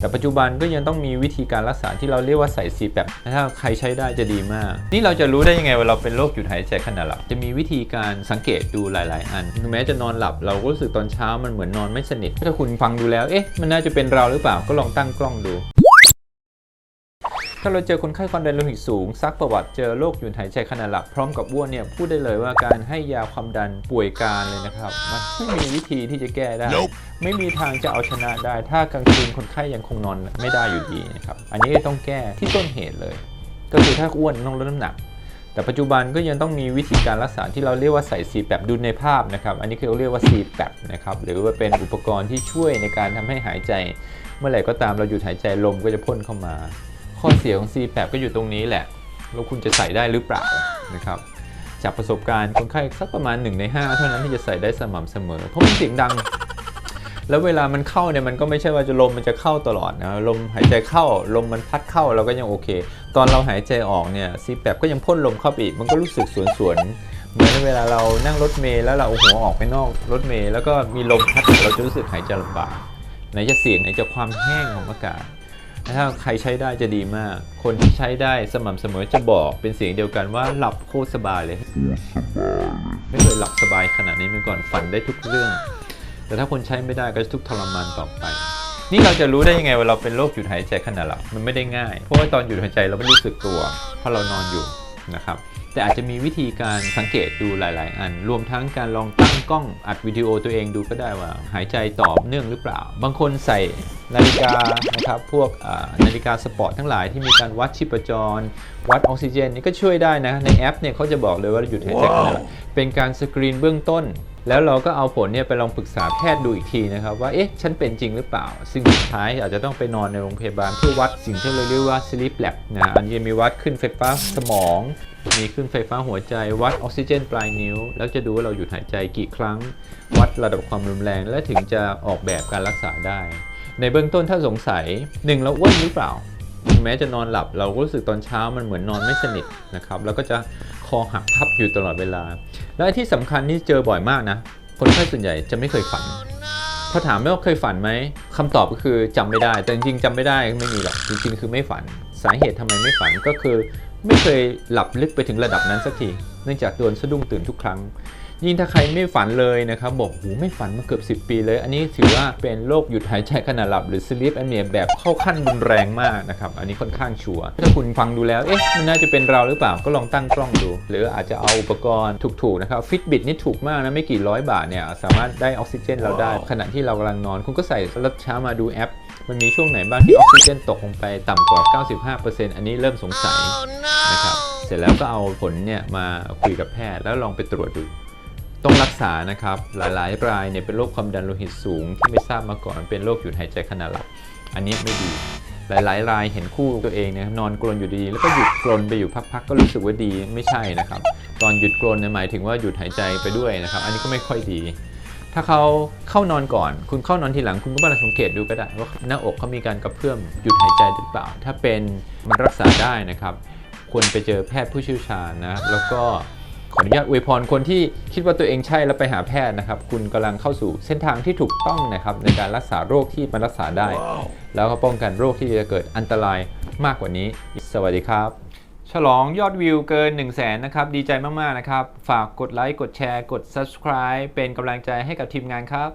แต่ปัจจุบันก็ยังต้องมีวิธีการรักษาที่เราเรียกว่าใส่ซีแปบถ้าใครใช้ได้จะดีมาก นี่เราจะรู้ได้ยังไงว่าเราเป็นโรคหยุดหายใจขณะหลับ จะมีวิธีการสังเกตดูหลาย ๆ อันถึงแม้จะนอนหลับเราก็รู้สึกตอนเช้ามันเหมือนนอนไม่สนิท ถ้าคุณฟังดูแล้ว เอ๊ะ มันน่าจะเป็นเราหรือเปล่า ก็ลองตั้งกล้องดู ถ้าเราเจอคนไข้ความดันโลหิตสูง ซักประวัติเจอโรคหยุดหายใจขณะหลับพร้อมกับอ้วนเนี่ยพูดได้เลยว่าการให้ยาความดันป่วยการเลยนะครับ มันไม่มีวิธีที่จะแก้ได้ไม่มีทางจะเอาชนะได้ ถ้ากลางคืนคนไข้ยังคงนอนไม่ได้อยู่ดีนะครับอันนี้ต้องแก้ที่ต้นเหตุเลย ก็คือถ้าอ้วนต้องลดน้ำหนักแต่ปัจจุบันก็ยังต้องมีวิธีการรักษาที่เราเรียกว่าใส่ซีแปบดูในภาพนะครับ อันนี้คือเรียกว่าซีแปบนะครับ หรือว่าเป็นอุปกรณ์ที่ช่วยในการทำให้หายใจ เมื่อไหร่ก็ตามเราหยุดหายใจลมก็จะพ่นเข้ามา ข้อเสียของ c p a p ก็อยู่ตรงนี้แหละ แล้วคุณจะใส่ได้หรือเปล่านะครับ จากประสบการณ์คนไข้สักประมาณ 1 ใน 5 เท่านั้นที่จะใส่ได้สม่ำเสมอ เพราะมันเสียงดัง แล้วเวลามันเข้าเนี่ยมันก็ไม่ใช่ว่าจะลมมันจะเข้าตลอดนะลมหายใจเข้าลมมันพัดเข้าเราก็ยังโอเค ตอนเราหายใจออกเนี่ย c p a p ก็ยังพ่นลมเข้าไปอีกมันก็รู้สึกสวนสวนๆเหมือนเวลาเรานั่งรถเมล์แล้วเราเอาหัวออกไปนอกรถเมล์แล้วก็มีลมพัดเราจะรู้สึกหายใจลำบากไหนจะเสียงไหนจะความแห้งของอากาศ ถ้าใครใช้ได้จะดีมาก คนที่ใช้ได้สม่ำเสมอจะบอกเป็นเสียงเดียวกันว่าหลับโคตรสบายเลย ไม่เคยหลับสบายขนาดนี้มาก่อนฝันได้ทุกเรื่อง แต่ถ้าคนใช้ไม่ได้ก็จะทุกทรมานต่อไป นี่เราจะรู้ได้ยังไงว่าเราเป็นโรคหยุดหายใจขณะหลับมันไม่ได้ง่าย เพราะว่าตอนหยุดหายใจเราไม่รู้สึกตัว เพราะเรานอนอยู่นะครับ แต่อาจจะมีวิธีการสังเกตดูหลาย ๆ อัน รวมทั้งการลองตั้งกล้องอัดวิดีโอตัวเองดูก็ได้ว่า หายใจตอบเนื่องหรือเปล่า บางคนใส่นาฬิกานะครับพวกนาฬิกาสปอร์ตทั้งหลายที่มีการวัดชีพจร วัดออกซิเจนนี่ก็ช่วยได้นะ ในแอปเนี่ยเขาจะบอกเลยว่าหยุดหายใจขณะเป็นการสกรีนเบื้องต้น แล้วเราก็เอาผลเนี่ยไปลองปรึกษาแพทย์ดูอีกทีนะครับว่าเอ๊ะฉันเป็นจริงหรือเปล่า ซึ่งสุดท้ายอาจจะต้องไปนอนในโรงพยาบาลเพื่อวัดสิ่งที่เราเรียกว่า sleep lab นะอันนี้มีวัดขึ้นไฟฟ้าสมอง มีขึ้นไฟฟ้าหัวใจ วัดออกซิเจนปลายนิ้ว แล้วจะดูว่าเราหยุดหายใจกี่ครั้ง วัดระดับความรุนแรง และถึงจะออกแบบการรักษาได้ ในเบื้องต้นถ้าสงสัยหนึ่งเราอ้วนหรือเปล่าแม้จะนอนหลับเราก็รู้สึกตอนเช้ามันเหมือนนอนไม่สนิทนะครับแล้วก็จะ คอหักพับอยู่ตลอดเวลา และที่สำคัญที่เจอบ่อยมากนะ คนไข้ส่วนใหญ่จะไม่เคยฝันพอถามว่าเคยฝันไหมคำตอบก็คือจำไม่ได้ แต่จริงๆจำไม่ได้ไม่มีหรอกจริงๆ คือไม่ฝันสาเหตุทำไมไม่ฝันก็คือ ไม่เคยหลับลึกไปถึงระดับนั้นสักทีเนื่องจากโดนสะดุ้งตื่นทุกครั้ง ยิ่งถ้าใครไม่ฝันเลยนะครับ บอกหูไม่ฝันมาเกือบ 10 ปีเลย อันนี้ถือว่าเป็นโรคหยุดหายใจขณะหลับหรือ sleep apnea แบบเข้าขั้นรุนแรงมากนะครับ อันนี้ค่อนข้างชัวร์ถ้าคุณฟังดูแล้วเอ๊ะมันน่าจะเป็นเราหรือเปล่าก็ลองตั้งกล้องดู หรืออาจจะเอาอุปกรณ์ถูกๆนะครับ Fitbit นี่ถูกมากนะไม่กี่ร้อยบาทเนี่ยสามารถได้ออกซิเจนเราได้ ขณะที่เรากำลังนอน คุณก็ใส่แล้วเช้ามาดูแอปมันมีช่วงไหนบ้างที่ออกซิเจนตกลงไปต่ำกว่า 95%อันนี้เริ่มสงสัยนะครับ เสร็จแล้วก็เอาผลเนี่ยมาคุยกับแพทย์แล้วลองไปตรวจดู ต้องรักษานะครับ หลายๆรายเนี่ยเป็นโรคความดันโลหิตสูง ที่ไม่ทราบมาก่อนเป็นโรคหยุดหายใจขณะหลับอันนี้ไม่ดีหลายๆรายเห็นคู่ตัวเองเนี่ยนอนกรนอยู่ดี แล้วก็หยุดกรนไปอยู่พักๆก็รู้สึกว่าดีไม่ใช่นะครับ ตอนหยุดกรนเนี่ยหมายถึงว่าหยุดหายใจไปด้วยนะครับ อันนี้ก็ไม่ค่อยดี ถ้าเขาเข้านอนก่อน คุณเข้านอนทีหลังคุณก็มาสังเกตดูก็ได้ว่าหน้าอกเขามีการกระเพื่อมหยุดหายใจหรือเปล่า ถ้าเป็นมันรักษาได้นะครับ ควรไปเจอแพทย์ผู้เชี่ยวชาญนะแล้วก็ ขออนุญาตอวยพรคนที่คิดว่าตัวเองใช่แล้วไปหาแพทย์นะครับ คุณกำลังเข้าสู่เส้นทางที่ถูกต้องนะครับในการรักษาโรคที่มันรักษาได้ แล้วก็ป้องกันโรคที่จะเกิดอันตรายมากกว่านี้ สวัสดีครับ ฉลองยอดวิวเกิน 1 0 0 0 0แสนนะครับ ดีใจมาก ๆ นะครับ ฝากกดไลค์ กดแชร์ กด subscribe เป็นกำลังใจให้กับทีมงานครับ